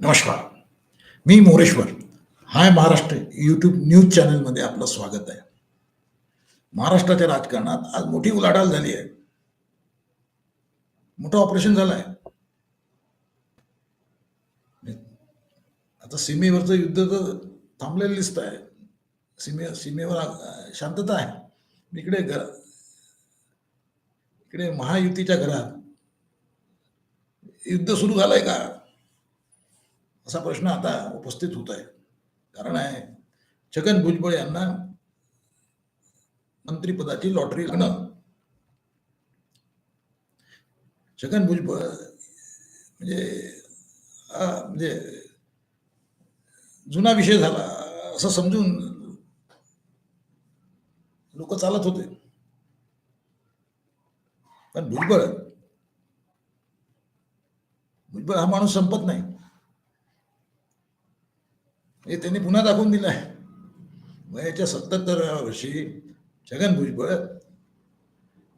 नमस्कार. मी Moreshwar. Hi Maharashtra YouTube news चॅनलमध्ये आपलं स्वागत आहे. महाराष्ट्राच्या राजकारणात आज मोठी उलाढाल झाली आहे. मोठं ऑपरेशन झालं आहे. आता सीमेवरचं युद्ध तर थांबलेलं दिसत आहे. सीमे सीमेवर शांतता आहे. इकडे घर इकडे महायुतीच्या घरात युद्ध सुरू झालंय का? असा प्रश्न आता उपस्थित होत आहे कारण आहे छगन भुजबळ यांना मंत्रिपदाची लॉटरी लागणं. छगन भुजबळ म्हणजे म्हणजे जुना विषय झाला असं समजून लोक चालत होते. पण भुजबळ हा माणूस संपत नाही. हे त्यांनी पुन्हा दाखवून दिलं आहे. वयाच्या सत्याहत्तराव्या वर्षी छगन भुजबळ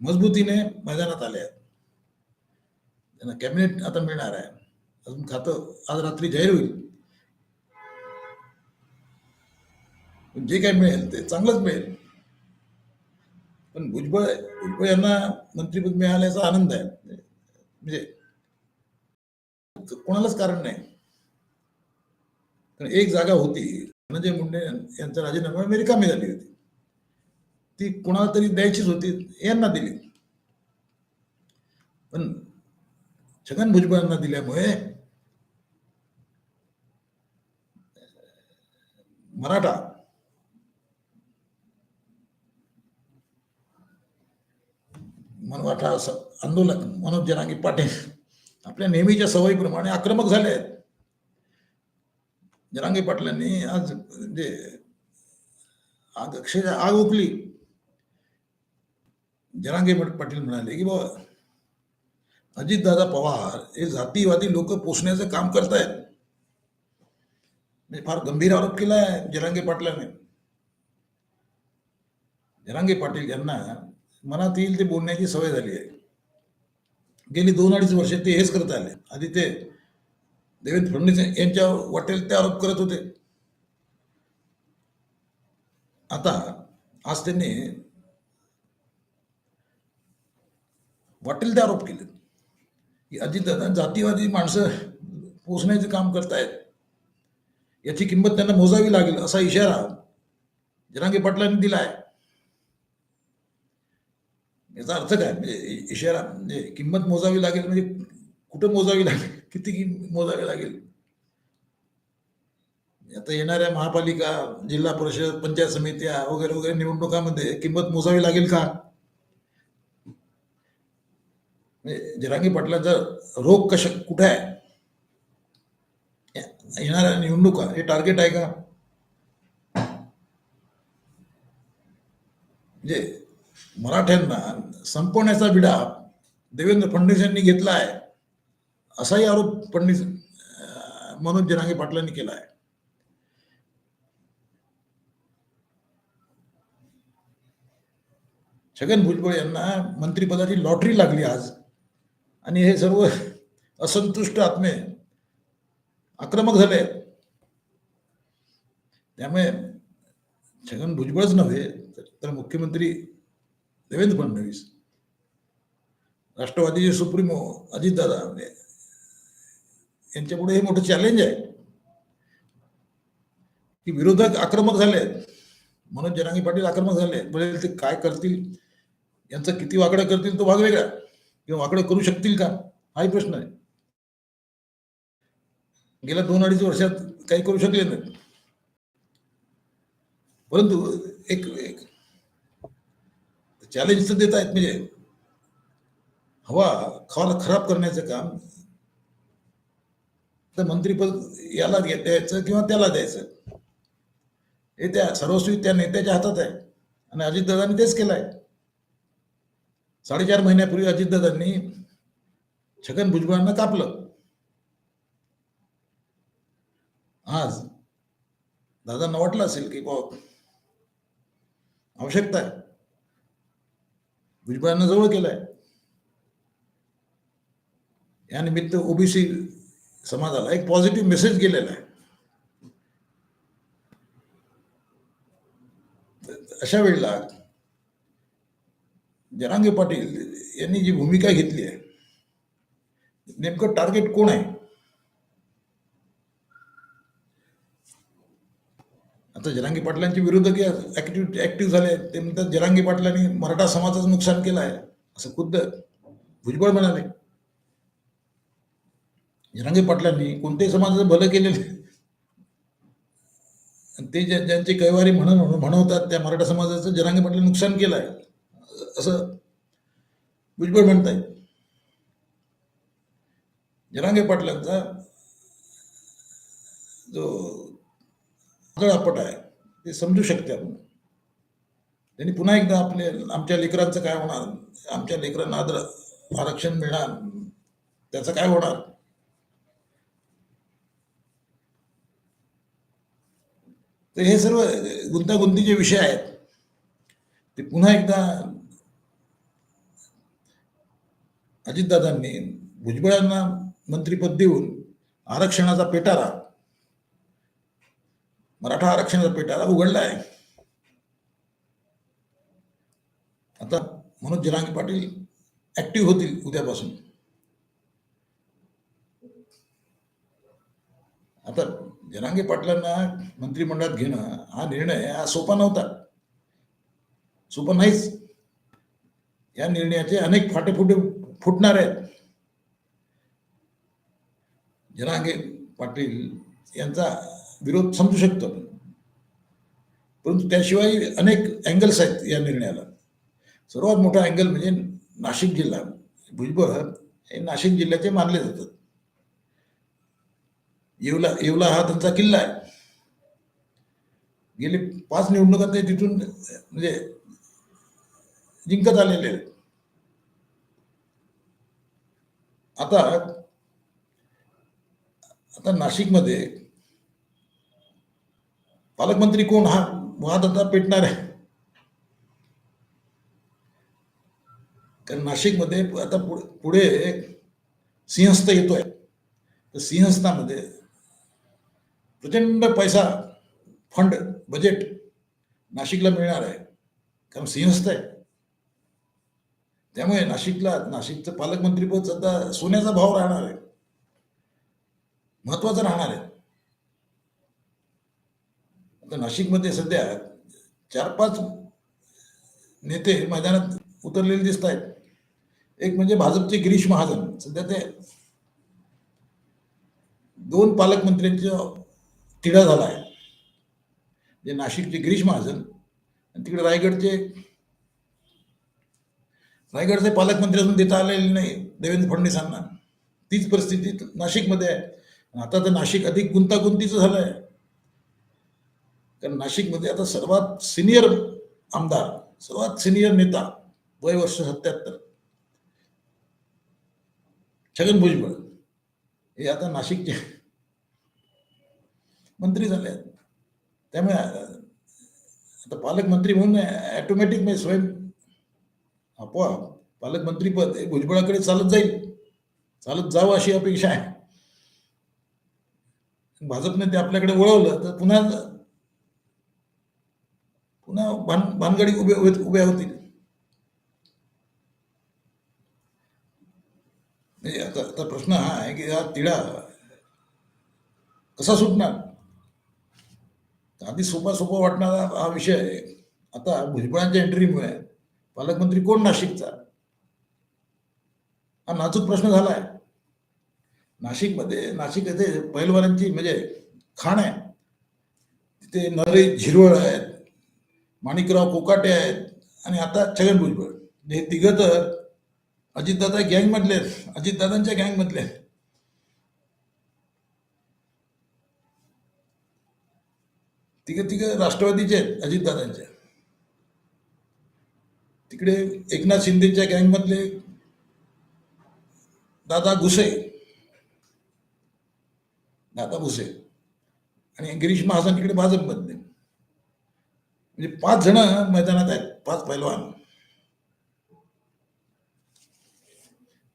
मजबूतीने मैदानात आले आहेत. त्यांना कॅबिनेट आता मिळणार आहे. अजून खातं आज रात्री जाहीर होईल. पण जे काय मिळेल ते चांगलंच मिळेल. पण भुजबळ भुजबळ यांना मंत्रीपद मिळाल्याचा आनंद आहे. म्हणजे कोणालाच कारण नाही. कारण एक जागा होती धनंजय मुंडे यांचा राजीनामा अमेरिका झाली होती. ती कोणाला तरी द्यायचीच होती यांना दिली. पण छगन भुजबळांना दिल्यामुळे मराठा मनवाठा आंदोलक मनोज जनांगी पाटील आपल्या नेहमीच्या सवयीप्रमाणे आक्रमक झाले आहेत. जरांगे पाटलांनी आज म्हणजे आग, अक्षरशः आग ओकली जरांगे पट- पाटील म्हणाले की बाबा, अजितदादा पवार हे जातीवादी लोक पोचण्याचं काम करतायत. म्हणजे फार गंभीर आरोप केला आहे जरांगे पाटलाने. जरांगे पाटील यांना मनात येईल ते बोलण्याची सवय झाली आहे. गेली दोन अडीच वर्ष ते हेच करत आले. आधी ते देवेंद्र फडणवीस यांच्या वाटेल ते आरोप करत होते. आता आज त्यांनी वाटेल ते आरोप केले. की अजितदादा जातीवादी माणसं पोचण्याचं काम करतायत. याची किंमत त्यांना मोजावी लागेल असा इशारा जरांगे पाटलांनी दिला आहे याचा अर्थ काय? इशारा, म्हणजे किंमत मोजावी लागेल म्हणजे कुठं मोजावी लागेल? किती मोजावी लागेल? आता येणाऱ्या महापालिका, जिल्हा परिषद, पंचायत समित्या वगैरे वगैरे निवडणुकामध्ये किंमत मोजावी लागेल का? जरांगी पाटलांचा रोग कश कुठे आहे? येणाऱ्या निवडणुका, हे टार्गेट आहे का? म्हणजे मराठ्यांना संपवण्याचा विडा देवेंद्र फडणवीस यांनी घेतला आहे असाही आरोप फडणवीस मनोज जनागे पाटलांनी केला आहे छगन भुजबळ यांना मंत्रिपदाची लॉटरी लागली आज आणि हे सर्व असंतुष्ट आत्मे आक्रमक झाले आहेत. त्यामुळे छगन भुजबळच नव्हे तर मुख्यमंत्री देवेंद्र फडणवीस राष्ट्रवादीचे सुप्रीमो अजितदादा म्हणजे यांच्यापुढे हे मोठं चॅलेंज आहे. की विरोधक आक्रमक झाले आहेत मनोज जनांगी पाटील आक्रमक झाले म्हणजे ते काय करतील? यांचं किती वाकडं करतील? तो भाग वेगळा किंवा वाकडं करू शकतील का? हाही प्रश्न आहे. गेल्या दोन अडीच वर्षात काही करू शकले नाही परंतु एक एक चॅलेंज तर देत आहेत म्हणजे हवा खवाला खराब करण्याचं काम तर मंत्रीपद याला द्यायचं किंवा त्याला द्यायचं. हे त्या सर्वस्वी त्या नेत्याच्या हातात आहे. आणि अजितदादांनी तेच केलं आहे साडेचार महिन्यापूर्वी अजितदादांनी छगन भुजबळांना कापलं. आज दादांना वाटलं असेल की बाबा आवश्यकता आहे. भुजबळांना जवळ केलंय. या निमित्त ओबीसी समाजाला एक पॉझिटिव्ह मेसेज गेलेला आहे. अशा वेळेला जरांगे पाटील यांनी जी भूमिका घेतली आहे नेमकं टार्गेट कोण आहे? आता जरांगी पाटलांचे विरोधक ऍक्टिव्ह झाले. ते म्हणतात जरांगी पाटलांनी मराठा समाजाचं नुकसान केलं आहे. असं खुद्द भुजबळ म्हणाले. जरांगी पाटलांनी कोणत्याही समाजाचं भलं केलेलं आणि ते ज्या- ज्यांचे कैवारी म्हणून म्हणवतात त्या मराठा समाजाचं जरांगी पाटलांनी नुकसान केलं आहे. असं भुजबळ म्हणतायत. जरांगे पाटलांचा जो आदळापट आहे. ते समजू शकते आपण. त्यांनी पुन्हा एकदा आपले आमच्या लेकरांचं काय होणार? आमच्या लेकरांना आदर आरक्षण मिळणार. त्याचं काय होणार? तर हे सर्व गुंतागुंतीचे विषय आहेत. ते पुन्हा एकदा अजितदादांनी भुजबळांना मंत्रिपद देऊन आरक्षणाचा पेटारा मराठा आरक्षणाचा पेटाला उघडला आहे आता मनोज जरांगे पाटील ऍक्टिव्ह होतील उद्यापासून. आता जरांगे पाटलांना मंत्रिमंडळात घेणं हा निर्णय हा सोपा नव्हता. सोपा नाहीच. या निर्णयाचे अनेक फाटे फुटे फुटणार आहेत. जरांगे पाटील यांचा विरोध समजू शकतो. आपण परंतु त्याशिवाय अनेक अँगल्स आहेत या निर्णयाला. सर्वात मोठा अँगल म्हणजे नाशिक जिल्हा. भुजबळ हे नाशिक जिल्ह्याचे मानले जातात. येवला येवला हा त्यांचा किल्ला आहे. गेले पाच निवडणुका ते तिथून म्हणजे जिंकत आलेले आहेत. आता आता नाशिकमध्ये पालकमंत्री कोण? हा वाद आता पेटणार आहे. कारण नाशिकमध्ये आता पुढे पुढे सिंहस्थ येतोय. तर सिंहस्थामध्ये प्रचंड पैसा फंड बजेट नाशिकला मिळणार आहे. कारण सिंहस्थ आहे. त्यामुळे नाशिकला नाशिकचं पालकमंत्रीपद सध्या सोन्याचा भाव राहणार आहे. महत्वाचं राहणार आहे. तर नाशिकमध्ये सध्या चार पाच नेते मैदानात उतरलेले दिसत आहेत. एक म्हणजे भाजपचे गिरीश महाजन. सध्या ते दोन पालकमंत्र्यांचा तिढा झाला आहे. जे नाशिकचे गिरीश महाजन आणि तिकडे रायगडचे रायगडचे पालकमंत्री अजून देता आलेले नाही देवेंद्र फडणवीसांना. तीच परिस्थिती नाशिकमध्ये आहे. आता तर नाशिक अधिक गुंतागुंतीचं झालं आहे कारण नाशिकमध्ये आता सर्वात सिनियर आमदार सर्वात सिनियर नेता वय वर्ष सत्याहत्तर. छगन भुजबळ हे आता नाशिकचे मंत्री झाले आहेत. त्यामुळे आता पालकमंत्री म्हणून ॲटोमॅटिक म्हणजे स्वयं आपोआप पालकमंत्रीपद हे भुजबळाकडे चालत जाईल. चालत जावं अशी अपेक्षा आहे. भाजपने ते आपल्याकडे वळवलं तर पुन्हा पुन्हा भान भानगडी उभे उभ्या होतील. म्हणजे आता आता प्रश्न हा आहे की हा तिढा कसा सुटणार? आधी सोपा सोपा वाटणारा हा विषय आहे. आता भुजबळांच्या एंट्रीमुळे पालकमंत्री कोण नाशिकचा? हा नाजूक प्रश्न झाला आहे नाशिकमध्ये नाशिक येथे पैलवानांची म्हणजे खाण आहे तिथे नरे झिरवळ आहेत. माणिकराव कोकाटे आहेत आणि आता छगन भुजबळ. हे तिघं तर अजितदादा गँग मधले आहेत. अजितदादांच्या गँग मधले आहेत. तिघं तिघं राष्ट्रवादीचे आहेत अजितदादांच्या. तिकडे एकनाथ शिंदेच्या गँग मधले दादा घुसे दादा भुसे. आणि गिरीश महाजन इकडे भाजपमधले. म्हणजे पाच जण मैदानात आहेत पाच पैलवान.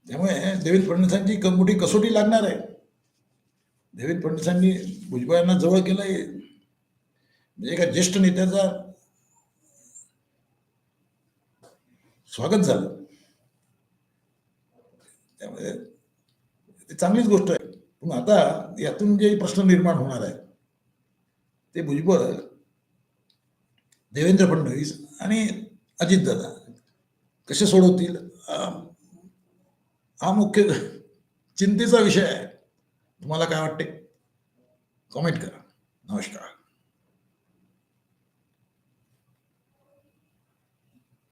त्यामुळे देवेंद्र फडणवीसांची मोठी कसोटी लागणार आहे. देवेंद्र फडणवीसांनी भुजबळांना जवळ केलंय. म्हणजे एका ज्येष्ठ नेत्याचा स्वागत झालं. त्यामुळे ती चांगलीच गोष्ट आहे. पण आता यातून जे प्रश्न निर्माण होणार आहे ते भुजबळ देवेंद्र फडणवीस आणि अजितदादा कसे सोडवतील? हा- मुख्य चिंतेचा विषय आहे. तुम्हाला काय वाटते? कॉमेंट करा. नमस्कार.